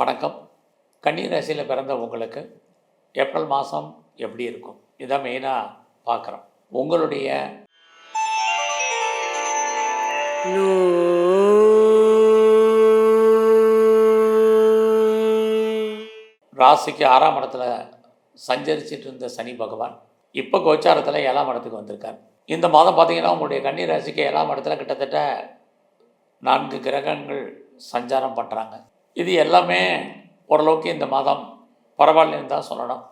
வணக்கம். கன்னி ராசியில் பிறந்த உங்களுக்கு ஏப்ரல் மாதம் எப்படி இருக்கும்? இதான் மெயினாக பார்க்குறோம். உங்களுடைய ராசிக்கு ஆறாம் இடத்துல சஞ்சரிச்சிட்டு இருந்த சனி பகவான் இப்போ கோச்சாரத்தில் ஏழாம் இடத்துக்கு வந்திருக்கார். இந்த மாதம் பார்த்தீங்கன்னா உங்களுடைய கன்னி ராசிக்கு ஏழாம் இடத்துல கிட்டத்தட்ட நான்கு கிரகங்கள் சஞ்சாரம் பண்ணுறாங்க இது எல்லாமே ஓரளவுக்கு இந்த மாதம் பரவாயில்லன்னு தான் சொல்லணும்.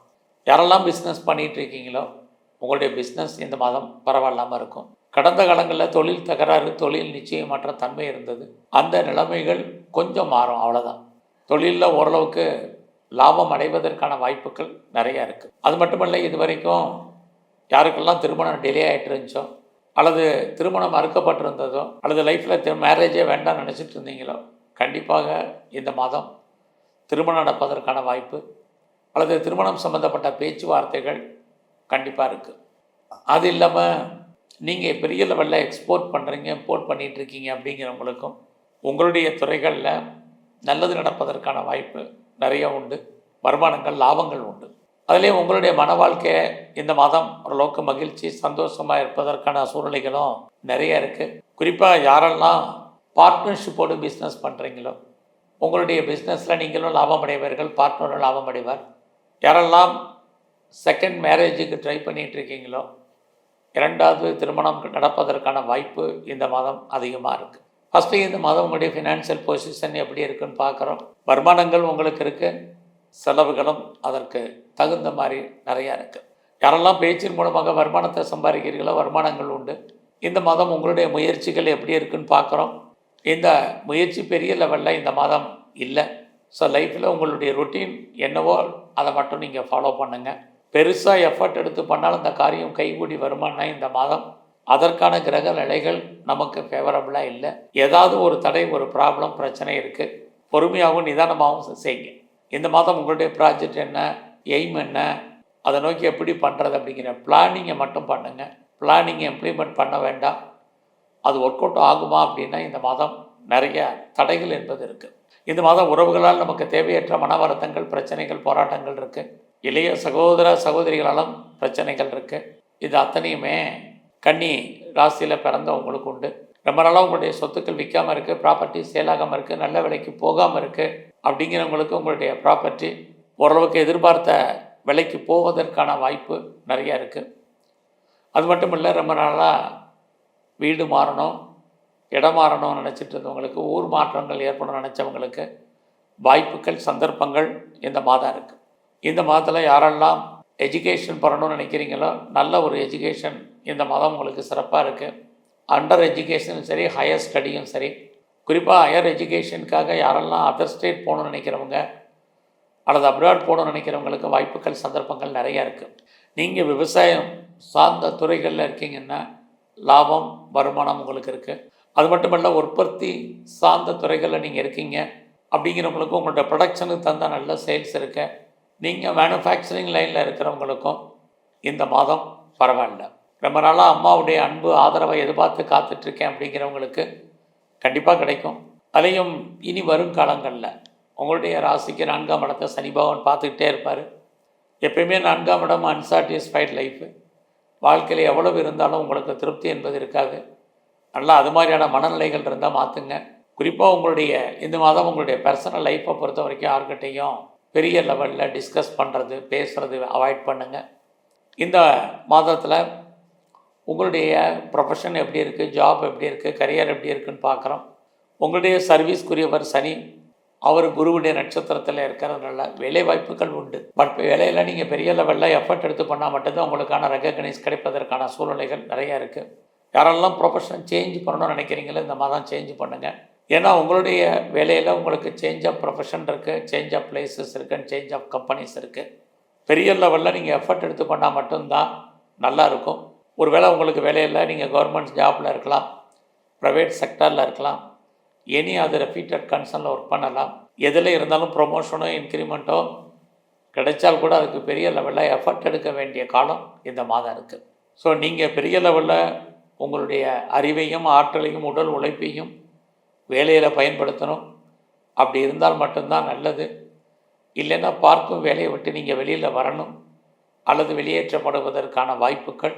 யாரெல்லாம் பிஸ்னஸ் பண்ணிகிட்டு இருக்கீங்களோ உங்களுடைய பிஸ்னஸ் இந்த மாதம் பரவாயில்லாமல் இருக்கும். கடந்த காலங்களில் தொழில் தகராறு தொழில் நிச்சயமற்ற தன்மை இருந்தது. அந்த நிலைமைகள் கொஞ்சம் மாறும் அவ்வளோதான் தொழிலில் ஓரளவுக்கு லாபம் அடைவதற்கான வாய்ப்புகள் நிறையா இருக்குது அது மட்டுமல்ல இது வரைக்கும் யாருக்கெல்லாம் திருமணம் டிலே ஆகிட்டு இருந்துச்சோ அல்லது திருமணம் மறுக்கப்பட்டிருந்ததோ அல்லது லைஃப்பில் மேரேஜே வேண்டாம்னு நினச்சிட்டு இருந்தீங்களோ கண்டிப்பாக இந்த மாதம் திருமணம் நடப்பதற்கான வாய்ப்பு அல்லது திருமணம் சம்மந்தப்பட்ட பேச்சுவார்த்தைகள் கண்டிப்பாக இருக்குது அது இல்லாமல் நீங்கள் பெரிய லெவலில் எக்ஸ்போர்ட் பண்ணுறீங்க இம்போர்ட் பண்ணிகிட்ருக்கீங்க அப்படிங்கிறவங்களுக்கும் உங்களுடைய துறைகளில் நல்லது நடப்பதற்கான வாய்ப்பு நிறைய உண்டு வருமானங்கள் லாபங்கள் உண்டு. அதுலேயும் உங்களுடைய மன வாழ்க்கை இந்த மாதம் ஓரளவுக்கு மகிழ்ச்சி சந்தோஷமாக இருப்பதற்கான சூழ்நிலைகளும் நிறைய இருக்குது குறிப்பாக யாரெல்லாம் பார்ட்னர்ஷிப்போடு பிஸ்னஸ் பண்ணுறீங்களோ உங்களுடைய பிஸ்னஸில் நீங்களும் லாபம் அடைவீர்கள் பார்ட்னரும் லாபம் அடைவார் யாரெல்லாம் செகண்ட் மேரேஜுக்கு ட்ரை பண்ணிகிட்டு இருக்கீங்களோ இரண்டாவது திருமணம் நடப்பதற்கான வாய்ப்பு இந்த மாதம் அதிகமாக இருக்குது ஃபஸ்ட்டு இந்த மாதம் உங்களுடைய ஃபினான்ஷியல் பொசிஷன் எப்படி இருக்குன்னு பார்க்குறோம். வருமானங்கள் உங்களுக்கு இருக்குது செலவுகளும் அதற்கு தகுந்த மாதிரி நிறையா இருக்குது யாரெல்லாம் பேச்சின் மூலமாக வருமானத்தை சம்பாதிக்கிறீர்களோ வருமானங்கள் உண்டு. இந்த மாதம் உங்களுடைய முயற்சிகள் எப்படி இருக்குன்னு பார்க்குறோம். இந்த முயற்சி பெரிய லெவலில் இந்த மாதம் இல்லை. ஸோ லைஃப்பில் உங்களுடைய ரொட்டீன் என்னவோ அதை மட்டும் நீங்கள் ஃபாலோ பண்ணுங்கள் பெருசாக எஃபர்ட் எடுத்து பண்ணாலும் இந்த காரியம் கைகூடி வருமானா இந்த மாதம்? அதற்கான கிரக நிலைகள் நமக்கு ஃபேவரபுளாக இல்லை. ஏதாவது ஒரு தடை ஒரு ப்ராப்ளம் பிரச்சனை இருக்குது பொறுமையாகவும் நிதானமாகவும் செய்யுங்க. இந்த மாதம் உங்களுடைய ப்ராஜெக்ட் என்ன? எய்ம் என்ன? அதை நோக்கி எப்படி பண்ணுறது அப்படிங்கிற பிளானிங்கை மட்டும் பண்ணுங்கள் பிளானிங்கை இம்ப்ளிமெண்ட் பண்ண வேண்டாம். அது ஒர்க் அவுட் ஆகுமா அப்படின்னா இந்த மாதம் நிறைய தடைகள் என்பது இருக்குது இந்த மாதம் உறவுகளால் நமக்கு தேவையற்ற மன வருத்தங்கள் பிரச்சனைகள் போராட்டங்கள் இருக்குது இளைய சகோதர சகோதரிகளாலும் பிரச்சனைகள் இருக்குது இது அத்தனையுமே கன்னி ராசியில் பிறந்த உங்களுக்கு உண்டு. ரொம்ப நாளாக உங்களுடைய சொத்துக்கள் விற்காமல் இருக்குது ப்ராப்பர்ட்டி சேலாகாமல் இருக்குது நல்ல விலைக்கு போகாமல் இருக்குது அப்படிங்கிறவங்களுக்கு உங்களுடைய ப்ராப்பர்ட்டி ஓரளவுக்கு எதிர்பார்த்த விலைக்கு போவதற்கான வாய்ப்பு நிறையா இருக்குது அது மட்டும் இல்லை ரொம்ப நாளாக வீடு மாறணும் இடம் மாறணும்னு நினச்சிட்டு இருந்தவங்களுக்கு ஊர் மாற்றங்கள் ஏற்படணும்னு நினச்சவங்களுக்கு வாய்ப்புகள் சந்தர்ப்பங்கள் இந்த மாதம் இருக்குது இந்த மாதத்தில் யாரெல்லாம் எஜுகேஷன் பண்ணணும்னு நினைக்கிறீங்களோ நல்ல ஒரு எஜுகேஷன் இந்த மாதம் உங்களுக்கு சிறப்பாக இருக்குது அண்டர் எஜுகேஷனும் சரி ஹையர் ஸ்டடியும் சரி. குறிப்பாக ஹையர் எஜுகேஷனுக்காக யாரெல்லாம் அதர் ஸ்டேட் போகணும்னு நினைக்கிறவங்க அல்லது அப்ராட் போகணும்னு நினைக்கிறவங்களுக்கு வாய்ப்புகள் சந்தர்ப்பங்கள் நிறையா இருக்குது நீங்கள் விவசாயம் சார்ந்த துறைகளில் இருக்கீங்கன்னா லாபம் வருமானம் உங்களுக்கு இருக்குது அது மட்டுமல்ல உற்பத்தி சார்ந்த துறைகளில் நீங்கள் இருக்கீங்க அப்படிங்கிறவங்களுக்கும் உங்களோட ப்ரொடக்ஷனுக்கு தந்த நல்ல சேல்ஸ் இருக்கு நீங்கள் மேனுஃபேக்சரிங் லைனில் இருக்கிறவங்களுக்கும் இந்த மாதம் பரவாயில்ல. ரொம்ப நாளாக அம்மாவுடைய அன்பு ஆதரவை எதிர்பார்த்து காத்துட்ருக்கேன் அப்படிங்கிறவங்களுக்கு கண்டிப்பாக கிடைக்கும். அதையும் இனி வரும் காலங்களில் உங்களுடைய ராசிக்கு நான்காம் இடத்தை சனி பகவான் பார்த்துக்கிட்டே இருப்பார். எப்பயுமே நான்காம் இடம் அன்சாட்டிஸ்ஃபைட் லைஃபு வாழ்க்கையில் எவ்வளவு இருந்தாலும் உங்களுக்கு திருப்தி என்பது இருக்காது. நல்லா அது மாதிரியான மனநிலைகள் இருந்தால் மாற்றுங்க குறிப்பாக உங்களுடைய இந்த மாதம் உங்களுடைய பர்சனல் லைஃப்பை பொறுத்த வரைக்கும் யார்கிட்டையும் பெரிய லெவலில் டிஸ்கஸ் பண்ணுறது பேசுகிறது அவாய்ட் பண்ணுங்கள் இந்த மாதத்தில் உங்களுடைய ப்ரொஃபஷன் எப்படி இருக்குது ஜாப் எப்படி இருக்குது கரியர் எப்படி இருக்குதுன்னு பார்க்குறோம் உங்களுடைய சர்வீஸ்க்குரியவர் சனி. அவர் குருவுடைய நட்சத்திரத்தில் இருக்கிறதுனால வேலை வாய்ப்புகள் உண்டு. பட் வேலையில் நீங்கள் பெரிய லெவலில் எஃபர்ட் எடுத்து பண்ணால் மட்டும்தான் உங்களுக்கான ரெகக்னைஸ் கிடைப்பதற்கான சூழ்நிலைகள் நிறையா இருக்குது யாரெல்லாம் ப்ரொஃபஷன் சேஞ்ச் பண்ணணும்னு நினைக்கிறீங்களோ இந்த மாதிரி தான் சேஞ்ச் பண்ணுங்கள் ஏன்னா உங்களுடைய வேலையில் உங்களுக்கு சேஞ்ச் ஆஃப் ப்ரொஃபஷன் இருக்குது சேஞ்ச் ஆஃப் பிளேசஸ் இருக்குது சேஞ்ச் ஆஃப் கம்பெனிஸ் இருக்குது பெரிய லெவலில் நீங்கள் எஃபர்ட் எடுத்து பண்ணால் மட்டும்தான் நல்லா இருக்கும். ஒருவேளை உங்களுக்கு வேலையில் நீங்கள் கவர்மெண்ட் ஜாப்பில் இருக்கலாம் ப்ரைவேட் செக்டரில் இருக்கலாம் எனி அது ரெப்பீட்டட் கன்சர்னில் ஒர்க் பண்ணலாம். எதில் இருந்தாலும் ப்ரொமோஷனோ இன்க்ரிமெண்ட்டோ கிடைச்சால் கூட அதுக்கு பெரிய லெவலில் எஃபர்ட் எடுக்க வேண்டிய காலம் இந்த மாதம் இருக்குது ஸோ நீங்கள் பெரிய லெவலில் உங்களுடைய அறிவையும் ஆற்றலையும் உடல் உழைப்பையும் வேலையில் பயன்படுத்தணும். அப்படி இருந்தால் மட்டும்தான் நல்லது. இல்லைன்னா பார்க்கும் வேலையை விட்டு நீங்கள் வெளியில் வரணும். அல்லது வெளியேற்றப்படுவதற்கான வாய்ப்புகள்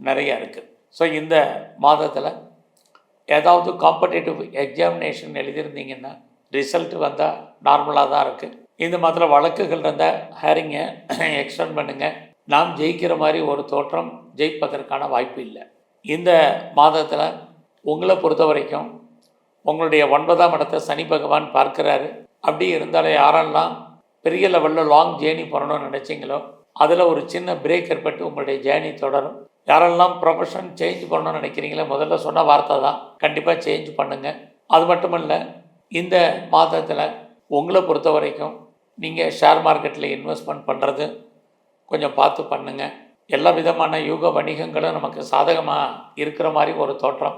நிறையா இருக்குது ஸோ இந்த மாதத்தில் ஏதாவது காம்படேட்டிவ் எக்ஸாமினேஷன் எழுதியிருந்தீங்கன்னா ரிசல்ட் வந்தால் நார்மலாக தான் இருக்குது இந்த மாதத்தில் வழக்குகள் இருந்தால் ஹேரிங்கை எக்ஸ்டெண்ட் பண்ணுங்கள் நாம் ஜெயிக்கிற மாதிரி ஒரு தோற்றம் ஜெயிப்பதற்கான வாய்ப்பு இல்லை. இந்த மாதத்தில் உங்களை பொறுத்த வரைக்கும் உங்களுடைய ஒன்பதாம் இடத்தை சனி பகவான் பார்க்குறாரு. அப்படி இருந்தாலே யாரெல்லாம் பெரிய லெவலில் லாங் ஜேர்னி பண்ணணும்னு நினச்சிங்களோ அதில் ஒரு சின்ன பிரேக் ஏற்பட்டு உங்களுடைய ஜேர்னி தொடரும். யாரெல்லாம் ப்ரொஃபஷன் சேஞ்ச் பண்ணணும்னு நினைக்கிறீங்களே முதல்ல சொன்ன வார்த்தை தான். கண்டிப்பாக சேஞ்ச் பண்ணுங்கள் அது மட்டும் இல்லை இந்த மாதத்தில் உங்களை பொறுத்த வரைக்கும் நீங்கள் ஷேர் மார்க்கெட்டில் இன்வெஸ்ட்மெண்ட் பண்ணுறது கொஞ்சம் பார்த்து பண்ணுங்கள் எல்லா விதமான யூக வணிகங்களும் நமக்கு சாதகமாக இருக்கிற மாதிரி ஒரு தோற்றம்.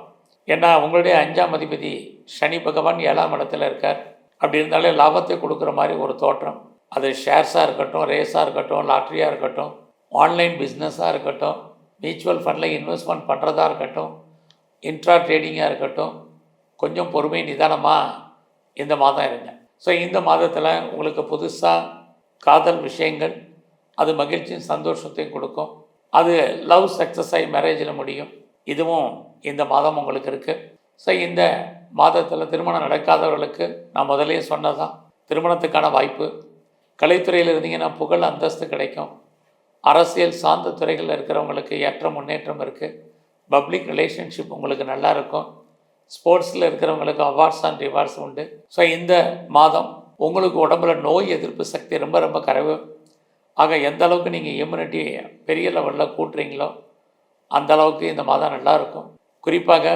ஏன்னா உங்களுடைய அஞ்சாம் அதிபதி சனி பகவான் ஏழாம் இடத்துல இருக்கார். அப்படி இருந்தாலே லாபத்தை கொடுக்குற மாதிரி ஒரு தோற்றம். அது ஷேர்ஸாக இருக்கட்டும் ரேஸாக இருக்கட்டும் லாட்ரியாக இருக்கட்டும் ஆன்லைன் பிஸ்னஸாக இருக்கட்டும் மியூச்சுவல் ஃபண்டில் இன்வெஸ்ட்மெண்ட் பண்ணுறதா இருக்கட்டும் இன்ட்ரா ட்ரேடிங்காக இருக்கட்டும் கொஞ்சம் பொறுமை நிதானமாக இந்த மாதம் இருங்க. ஸோ இந்த மாதத்தில் உங்களுக்கு புதுசாக காதல் விஷயங்கள் அது மகிழ்ச்சியும் சந்தோஷத்தையும் கொடுக்கும். அது லவ் சக்ஸஸ் ஆகி மேரேஜில் முடியும். இதுவும் இந்த மாதம் உங்களுக்கு இருக்குது ஸோ இந்த மாதத்தில் திருமணம் நடக்காதவர்களுக்கு நான் முதலே சொன்னதான் திருமணத்துக்கான வாய்ப்பு. கலைத்துறையில் இருந்தீங்கன்னா புகழ் அந்தஸ்து கிடைக்கும். அரசியல் சார்ந்த துறைகளில் இருக்கிறவங்களுக்கு ஏற்ற முன்னேற்றம் இருக்குது பப்ளிக் ரிலேஷன்ஷிப் உங்களுக்கு நல்லா இருக்கும். ஸ்போர்ட்ஸில் இருக்கிறவங்களுக்கு அவார்ட்ஸ் அண்ட் ரிவார்ட்ஸ் உண்டு. ஸோ இந்த மாதம் உங்களுக்கு உடம்புல நோய் எதிர்ப்பு சக்தி ரொம்ப ரொம்ப கரவு. ஆக எந்த அளவுக்கு நீங்கள் இம்யூனிட்டி பெரிய லெவலில் கூட்டுறீங்களோ அந்த அளவுக்கு இந்த மாதம் நல்லாயிருக்கும் குறிப்பாக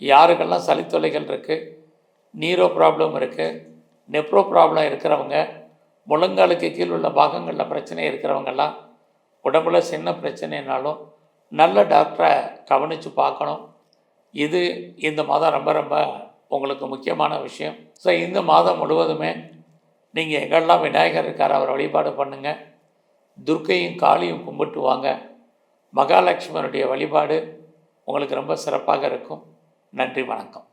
யாருக்கெல்லாம் சளித்தொலைகள் இருக்குது நீரோ ப்ராப்ளம் இருக்குது நெப்ரோ ப்ராப்ளம் இருக்கிறவங்க முழங்காலுக்கு கீழ் உள்ள பாகங்களில் பிரச்சனை இருக்கிறவங்கெல்லாம் உடம்புல சின்ன பிரச்சனைனாலும் நல்ல டாக்டரை கவனித்து பார்க்கணும். இது இந்த மாதம் ரொம்ப ரொம்ப உங்களுக்கு முக்கியமான விஷயம். ஸோ இந்த மாதம் முழுவதுமே நீங்கள் எங்கெல்லாம் விநாயகர் இருக்கார் அவர் வழிபாடு பண்ணுங்கள் துர்க்கையும் காளியும் கும்பிட்டு வாங்க. மகாலட்சுமனுடைய வழிபாடு உங்களுக்கு ரொம்ப சிறப்பாக இருக்கும். நன்றி வணக்கம்.